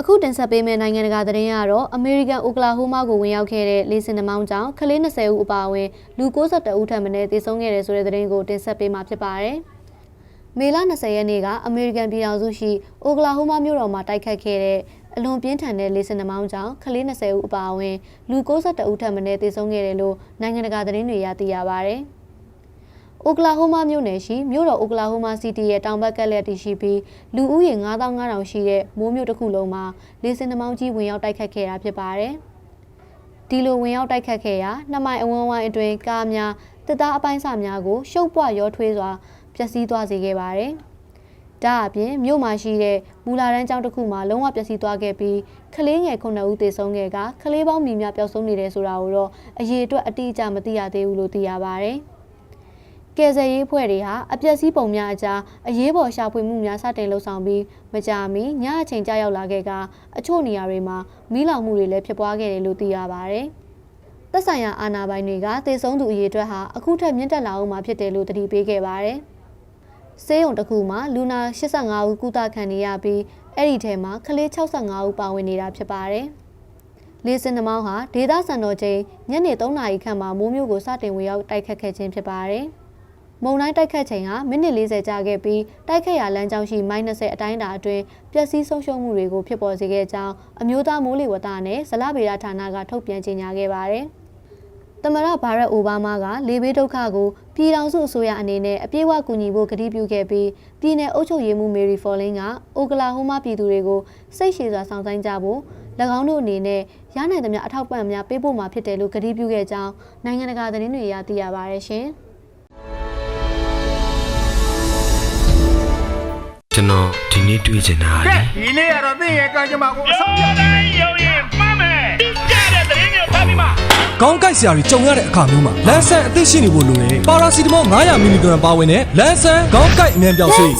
အခုတင်ဆက်ပေးမယ့်နိုင်ငံတကာသတင်းကတော့အမေရိကန်အိုကလာဟိုမာကိုဝင်ရောက်ခဲ့တဲ့လေဆင်နှမောင်းကြောင့်ကလေး20ဦးအပါအဝင်လူ62ဦးထပ်မံသေဆုံးခဲ့တယ်ဆိုတဲ့သတင်းကိုတင်ဆက်ပေးမှာဖြစ်ပါတယ်။မေလ20ရက်နေ့ကအမေရိကန်ပြည်ထောင်စုရှိအိုကလာဟိုမာမြို့တော်မှာတိုက်ခတ်ခဲ့တဲ့အလွန်ပြင်းထန်တဲ့လေဆင်နှမောင်းကြောင့်ကလေး20ဦးအပါအဝင်လူ62ဦးထပ်မံသေဆုံးခဲ့တယ်လို့နိုင်ငံတကာသတင်းတွေရသိရပါတယ်။ အိုကလာဟိုမာမြို့နယ်ရှိမြို့တော်အိုကလာဟိုမာစီတီရဲ့တောင်ဘက်ကလက်တည်ရှိပြီးလူဦးရေ9500ရှိတဲ့မိုးမြို့တစ်ခုလုံးမှာလေဆင်နှမောင်းကြီးဝင်ရောက်တိုက်ခတ်ခဲ့တာဖြစ်ပါတယ်။ဒီလိုဝင်ရောက်တိုက်ခတ်ခဲ့ရာနှစ်မိုင်အဝန်းဝိုင်းအတွင်းကားများတစ်သားအပိုင်းစများကိုရှုပ်ပွရောထွေးစွာပျက်စီးသွားစေခဲ့ပါတယ်။ဒါအပြင်မြို့မှာရှိတဲ့မူလာတန်းကျောင်းတစ်ခုမှာလုံးဝပျက်စီးသွားခဲ့ပြီးကလေးငယ်9ဦးသေဆုံးခဲ့ကကလေးပေါင်းမြေများပျောက်ဆုံးနေတယ်ဆိုတာကိုတော့အရေးအတွက်အတိအကျမသိရသေးဘူးလို့သိရပါတယ်။ ကယ်ဆယ်ရေးဖွဲ့တွေဟာအပျက်စီးပုံများအကြားအရေးပေါ်ရှာဖွေမှုများစတင်လှုပ်ဆောင်ပြီးမကြာမီညအချိန်ကြာရောက်လာခဲ့ကအချို့နေရာတွေမှာမီးလောင်မှုတွေလည်းဖြစ်ပွားခဲ့တယ်လို့သိရပါဗျ။သက်ဆိုင်ရာအာဏာပိုင်တွေကတေဆုံးသူအရေးအတွက်ဟာအခုထက်မြင့်တက်လာအောင်မှာဖြစ်တယ်လို့တတိပေးခဲ့ပါတယ်။ဆေးရုံတစ်ခုမှာလူနာ85ဦးကုသခံနေရပြီးအဲ့ဒီထဲမှာကလေး65ဦးပါဝင်နေတာဖြစ်ပါတယ်။လေစင်နှမောင်းဟာဒေသစံတော်ချိန်ညနေ3နာရီခန့်မှာမိုးမျိုးကိုစတင်ဝင်ရောက်တိုက်ခတ်ခဲ့ခြင်းဖြစ်ပါတယ်။ မုန်တိုင်းတိုက်ခတ်ချိန်ဟာမိနစ်40ကြာခဲ့ပြီးတိုက်ခတ်ရာလမ်းကြောင်းရှိမိုင်း20အတိုင်းအတာအတွင်းပျက်စီးဆုံးရှုံးမှုတွေကိုဖြစ်ပေါ်စေခဲ့ကြောင်းအမျိုးသားမိုးလေဝသနဲ့ဇလဗေဒဌာနကထုတ်ပြန်ကြေညာခဲ့ပါတယ်။သမ္မတဘာရက်အိုဘားမားကလေဘေးဒုက္ခကိုပြည်ထောင်စုအစိုးရအနေနဲ့အပြည့်အဝကူညီဖို့ကတိပြုခဲ့ပြီးပြည်내အုပ်ချုပ်ရေးမှူးမေရီဖော်လင်းကအိုကလာဟိုမာပြည်သူတွေကိုစိတ်ရှည်စွာဆောင်ဆိုင်ကြဖို့၎င်းတို့အနေနဲ့ရနိုင်သမျှအထောက်ပံ့များပေးဖို့မှာဖြစ်တယ်လို့ကတိပြုခဲ့ကြောင်းနိုင်ငံတကာသတင်းတွေအရသိရပါရရှင်။ ကျွန်တော်ဒီနေ့တွေ့ချင်တာလေဒီနေ့ကတော့သင်ရဲ့ကံကြမ္မာကိုအဆုံးပြတိုင်းရုံရင်မှတ်မယ်တိကျတဲ့သတင်းမျိုးဖတ်ပြီးမှကောင်းကိုက်စရာတွေကြုံရတဲ့အခါမျိုးမှာလန်ဆန်အသစ်ရှိနေဖို့လိုတယ်ပါရာစီတမော900မီလီဂရမ်ပါဝင်တဲ့လန်ဆန်ကောင်းကိုက်အမြန်ပြောင်းစေး